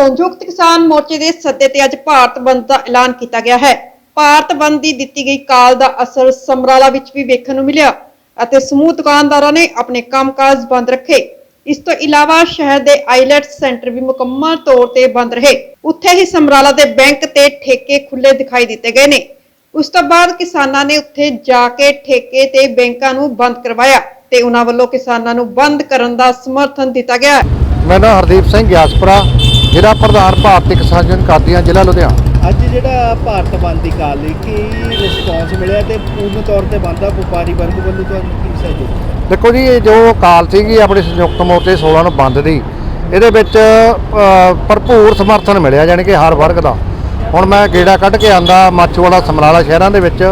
ਸੰਯੁਕਤ ਕਿਸਾਨ ਮੋਰਚੇ ਦੇ ਸੱਦੇ ਤੇ ਅੱਜ ਭਾਰਤ ਬੰਦ ਦਾ ਐਲਾਨ ਕੀਤਾ ਗਿਆ ਹੈ। ਭਾਰਤ ਬੰਦ ਦੀ ਦਿੱਤੀ ਗਈ ਕਾਲ ਦਾ ਅਸਰ ਸਮਰਾਲਾ ਵਿੱਚ ਵੀ ਵੇਖਣ ਨੂੰ ਮਿਲਿਆ ਅਤੇ ਸਮੂਹ ਦੁਕਾਨਦਾਰਾਂ ਨੇ ਆਪਣੇ ਕੰਮਕਾਜ ਬੰਦ ਰੱਖੇ। ਇਸ ਤੋਂ ਇਲਾਵਾ ਸ਼ਹਿਰ ਦੇ ਆਈਲੈਟਸ ਸੈਂਟਰ ਵੀ ਮੁਕੰਮਲ ਤੌਰ ਤੇ ਬੰਦ ਰਹੇ। ਉੱਥੇ ਹੀ ਸਮਰਾਲਾ ਦੇ ਬੈਂਕ ਤੇ ਠੇਕੇ ਖੁੱਲੇ ਦਿਖਾਈ ਦਿੱਤੇ ਗਏ ਨੇ। ਉਸ ਤੋਂ ਬਾਅਦ ਕਿਸਾਨਾਂ ਨੇ ਉੱਥੇ ਜਾ ਕੇ ਠੇਕੇ ਤੇ ਬੈਂਕਾਂ ਨੂੰ ਬੰਦ ਕਰਵਾਇਆ ਤੇ ਉਹਨਾਂ ਵੱਲੋਂ ਕਿਸਾਨਾਂ ਨੂੰ ਬੰਦ ਕਰਨ ਦਾ ਸਮਰਥਨ ਦਿੱਤਾ ਗਿਆ। ਹੈ ਮੈਂ ਨਾ ਹਰਦੀਪ ਸਿੰਘ ਗਿਆਸਪੁਰਾ। ਜ਼ਿਲ੍ਹਾ ਪ੍ਰਧਾਨ ਭਾਰਤੀ ਕਿਸਾਨ ਜਨ ਕਾਦੀਆਂ ਜ਼ਿਲ੍ਹਾ ਲੁਧਿਆਣਾ। ਅੱਜ ਜਿਹੜਾ ਭਾਰਤ ਬੰਦ ਦੀ ਕਾਲ ਲਈ ਕੀ ਰਿਸਪੌਂਸ ਮਿਲਿਆ ਤੇ ਪੂਰਨ ਤੌਰ ਤੇ ਬੰਦਾ ਵਪਾਰੀ ਵਰਗ ਵੱਲੋਂ ਤੁਹਾਨੂੰ ਕੀ ਸਹਿਯੋਗ? ਦੇਖੋ ਜੀ ਇਹ ਜੋ ਕਾਲ ਸੀਗੀ ਆਪਣੀ ਸੰਯੁਕਤ ਮੋਰਚੇ 16 ਨੂੰ ਬੰਦ ਦੀ ਇਹਦੇ ਵਿੱਚ ਭਰਪੂਰ ਸਮਰਥਨ ਮਿਲਿਆ ਯਾਨੀ ਕਿ ਹਰ ਵਰਗ ਦਾ। ਹੁਣ ਮੈਂ ਗੇੜਾ ਕੱਢ ਕੇ ਆਂਦਾ ਮਾਚੋਵਾਲਾ ਸਮਰਾਲਾ ਸ਼ਹਿਰਾਂ ਦੇ ਵਿੱਚ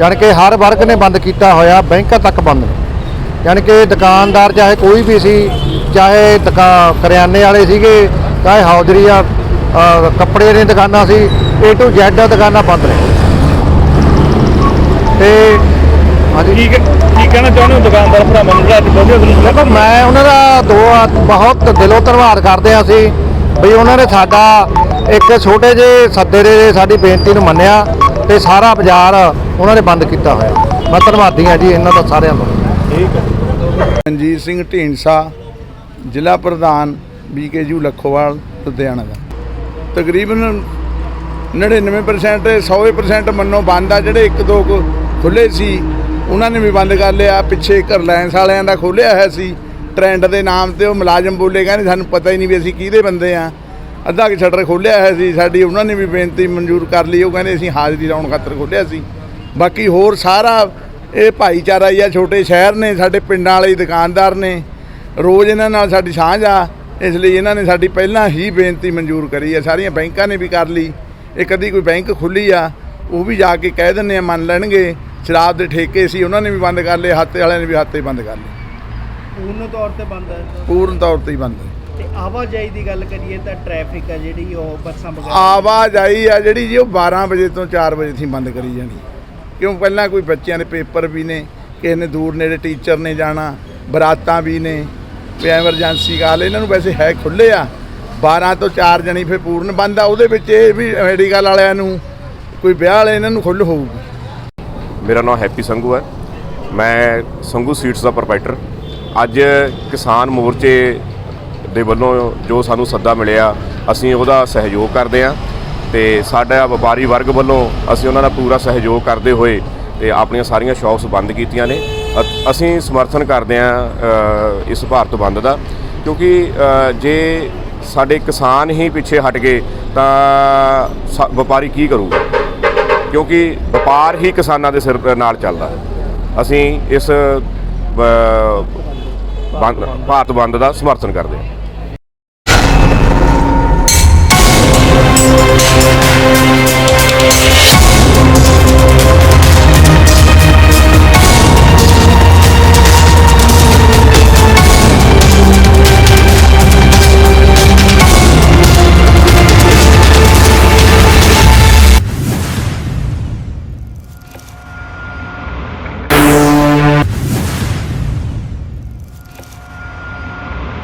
ਯਾਨੀ ਕਿ ਹਰ ਵਰਗ ਨੇ ਬੰਦ ਕੀਤਾ ਹੋਇਆ ਬੈਂਕਾਂ ਤੱਕ ਬੰਦ ਯਾਨੀ ਕਿ ਦੁਕਾਨਦਾਰ ਚਾਹੇ ਕੋਈ ਵੀ ਸੀ ਚਾਹੇ ਕਰਿਆਨੇ ਵਾਲੇ ਸੀਗੇ ਚਾਹੇ ਹੌਜਰੀ ਆ ਕੱਪੜੇ ਦੀਆਂ ਦੁਕਾਨਾਂ ਸੀ A to Z ਦੁਕਾਨਾਂ ਬੰਦ ਨੇ। ਤੇ ਹਾਂਜੀ। ਕੀ ਕੀ ਕਹਿਣਾ ਚਾਹੁੰਦੇ ਹੋ ਦੁਕਾਨਦਾਰ ਭਰਾਵਾਂ ਨੂੰ? ਜਿਹੜਾ ਅੱਜ ਪਹੁੰਚੇ ਤੁਹਾਨੂੰ ਦੇਖੋ ਮੈਂ ਉਹਨਾਂ ਦਾ ਦੋ ਬਹੁਤ ਦਿਲੋਂ ਧੰਨਵਾਦ ਕਰਦੇ ਹਾਂ ਅਸੀਂ ਵੀ ਉਹਨਾਂ ਨੇ ਸਾਡਾ ਇੱਕ ਛੋਟੇ ਜਿਹੇ ਸੱਦੇ ਦੇ ਸਾਡੀ ਬੇਨਤੀ ਨੂੰ ਮੰਨਿਆ ਤੇ ਸਾਰਾ ਬਾਜ਼ਾਰ ਉਹਨਾਂ ਨੇ ਬੰਦ ਕੀਤਾ ਹੋਇਆ। ਮੈਂ ਧੰਨਵਾਦੀ ਹਾਂ ਜੀ ਇਹਨਾਂ ਦਾ ਸਾਰਿਆਂ ਦਾ। ਰਣਜੀਤ ਸਿੰਘ ਢੀਂਡਸਾ ਜ਼ਿਲ੍ਹਾ ਪ੍ਰਧਾਨ ਬੀਕੇਯੂ ਲੱਖੋਵਾਲ, ਲੁਧਿਆਣਾ ਦਾ। ਤਕਰੀਬਨ 99% 100% ਮੰਨੋ ਬੰਦ ਆ, ਜਿਹੜੇ ਇੱਕ ਦੋ ਖੁੱਲੇ ਸੀ, ਉਹਨਾਂ ਨੇ ਵੀ ਬੰਦ ਕਰ ਲਿਆ। ਪਿੱਛੇ ਰਿਲਾਇੰਸ ਵਾਲਿਆਂ ਦਾ ਖੋਲਿਆ ਹੋਇਆ ਸੀ, ਟ੍ਰੈਂਡ ਦੇ ਨਾਮ ਤੇ, ਉਹ ਮੁਲਾਜ਼ਮ ਬੋਲੇ, ਕਹਿੰਦੇ ਸਾਨੂੰ ਪਤਾ ਹੀ ਨਹੀਂ ਵੀ ਅਸੀਂ ਕਿਹਦੇ ਬੰਦੇ ਆ। ਅੱਧਾ ਕਿ ਸ਼ਟਰ ਖੋਲਿਆ ਹੋਇਆ ਸੀ, ਸਾਡੀ ਉਹਨਾਂ ਨੇ ਵੀ ਬੇਨਤੀ ਮਨਜ਼ੂਰ ਕਰ ਲਈ, ਉਹ ਕਹਿੰਦੇ ਅਸੀਂ ਹਾਜ਼ਰੀ ਲਾਉਣ ਖਾਤਰ ਖੋਲਿਆ ਸੀ। ਬਾਕੀ ਹੋਰ ਸਾਰਾ ਇਹ ਭਾਈਚਾਰਾ ਹੀ ਆ, ਛੋਟੇ ਸ਼ਹਿਰ ਨੇ, ਸਾਡੇ ਪਿੰਡਾਂ ਵਾਲੇ ਦੁਕਾਨਦਾਰ ਨੇ, ਰੋਜ਼ ਇਹਨਾਂ ਨਾਲ ਸਾਡੀ ਸਾਂਝ ਆ। ਇਸ ਲਈ ਇਹਨਾਂ ਨੇ ਸਾਡੀ ਪਹਿਲਾਂ ਹੀ ਬੇਨਤੀ ਮਨਜ਼ੂਰ ਕਰੀ ਆ ਸਾਰੀਆਂ ਬੈਂਕਾਂ ਨੇ ਵੀ ਕਰ ਲਈ। ਇਹ ਕਦੀ ਕੋਈ ਬੈਂਕ ਖੁੱਲੀ ਆ ਉਹ ਵੀ ਜਾ ਕੇ ਕਹਿ ਦਿੰਦੇ ਆ ਮੰਨ ਲੈਣਗੇ। ਸ਼ਰਾਬ ਦੇ ਠੇਕੇ ਸੀ ਉਹਨਾਂ ਨੇ ਵੀ ਬੰਦ ਕਰ ਲਏ। ਹੱਤੇ ਵਾਲਿਆਂ ਨੇ ਵੀ ਹੱਤੇ ਬੰਦ ਕਰ ਲਏ। ਪੂਰਨ ਤੌਰ ਤੇ ਬੰਦ ਹੈ। ਪੂਰਨ ਤੌਰ ਤੇ ਹੀ ਬੰਦ ਹੈ। ਤੇ ਆਵਾਜਾਈ ਦੀ ਗੱਲ ਕਰੀਏ ਤਾਂ ਟ੍ਰੈਫਿਕ ਆ ਜਿਹੜੀ ਉਹ ਬੱਸਾਂ ਵਗੈਰਾ ਆਵਾਜਾਈ ਆ ਜਿਹੜੀ ਜੀ ਉਹ 12 ਵਜੇ ਤੋਂ 4 ਵਜੇ ਥੀ ਬੰਦ ਕਰੀ ਜਾਣੀ। ਕਿਉਂ? ਪਹਿਲਾਂ ਕੋਈ ਬੱਚਿਆਂ ਦੇ ਪੇਪਰ ਵੀ ਨੇ ਕਿਸੇ ਨੇ ਦੂਰ ਨੇੜੇ ਟੀਚਰ ਨੇ ਜਾਣਾ ਬਰਾਤਾਂ ਵੀ ਨੇ। ਵੀ ਐਮਰਜੈਂਸੀ ਕਾਲ, ਇਹਨਾਂ ਨੂੰ ਵੈਸੇ ਹੈ ਖੁੱਲੇ ਆ। 12 ਤੋਂ 4 ਜਣੀ ਫਿਰ ਪੂਰਨ ਬੰਦ ਆ, ਉਹਦੇ ਵਿੱਚ ਇਹ ਵੀ ਮੈਡੀਕਲ ਵਾਲਿਆਂ ਨੂੰ, ਕੋਈ ਵਿਆਹ ਵਾਲੇ ਇਹਨਾਂ ਨੂੰ ਖੁੱਲ ਹੋਊਗੀ। ਮੇਰਾ ਨਾਮ ਹੈਪੀ ਸੰਗੂ ਹੈ। ਮੈਂ ਸੰਗੂ ਸੀਟਸ ਦਾ ਪ੍ਰੋਪਰਾਈਟਰ। ਅੱਜ ਕਿਸਾਨ ਮੋਰਚੇ ਦੇ ਵੱਲੋਂ ਜੋ ਸਾਨੂੰ ਸੱਦਾ ਮਿਲਿਆ, ਅਸੀਂ ਉਹਦਾ ਸਹਿਯੋਗ ਕਰਦੇ ਹਾਂ ਤੇ ਸਾਡਾ ਵਪਾਰੀ ਵਰਗ ਵੱਲੋਂ ਅਸੀਂ ਉਹਨਾਂ ਦਾ ਪੂਰਾ ਸਹਿਯੋਗ ਕਰਦੇ ਹੋਏ ਤੇ ਆਪਣੀਆਂ ਸਾਰੀਆਂ ਸ਼ਾਪਸ ਬੰਦ ਕੀਤੀਆਂ ਨੇ। ਅਸੀਂ ਸਮਰਥਨ ਕਰਦੇ ਹਾਂ ਇਸ ਭਾਰਤ ਬੰਦ ਦਾ ਕਿਉਂਕਿ ਜੇ ਸਾਡੇ ਕਿਸਾਨ ਹੀ ਪਿੱਛੇ ਹਟ ਗਏ ਤਾਂ ਸਾ- ਵਪਾਰੀ ਕੀ ਕਰੂਗਾ? ਕਿਉਂਕਿ ਵਪਾਰ ਹੀ ਕਿਸਾਨਾਂ ਦੇ ਸਿਰ ਨਾਲ ਚੱਲਦਾ। ਅਸੀਂ ਇਸ ਅ, ਭਾਰਤ ਬੰਦ ਦਾ ਸਮਰਥਨ ਕਰਦੇ ਹਾਂ।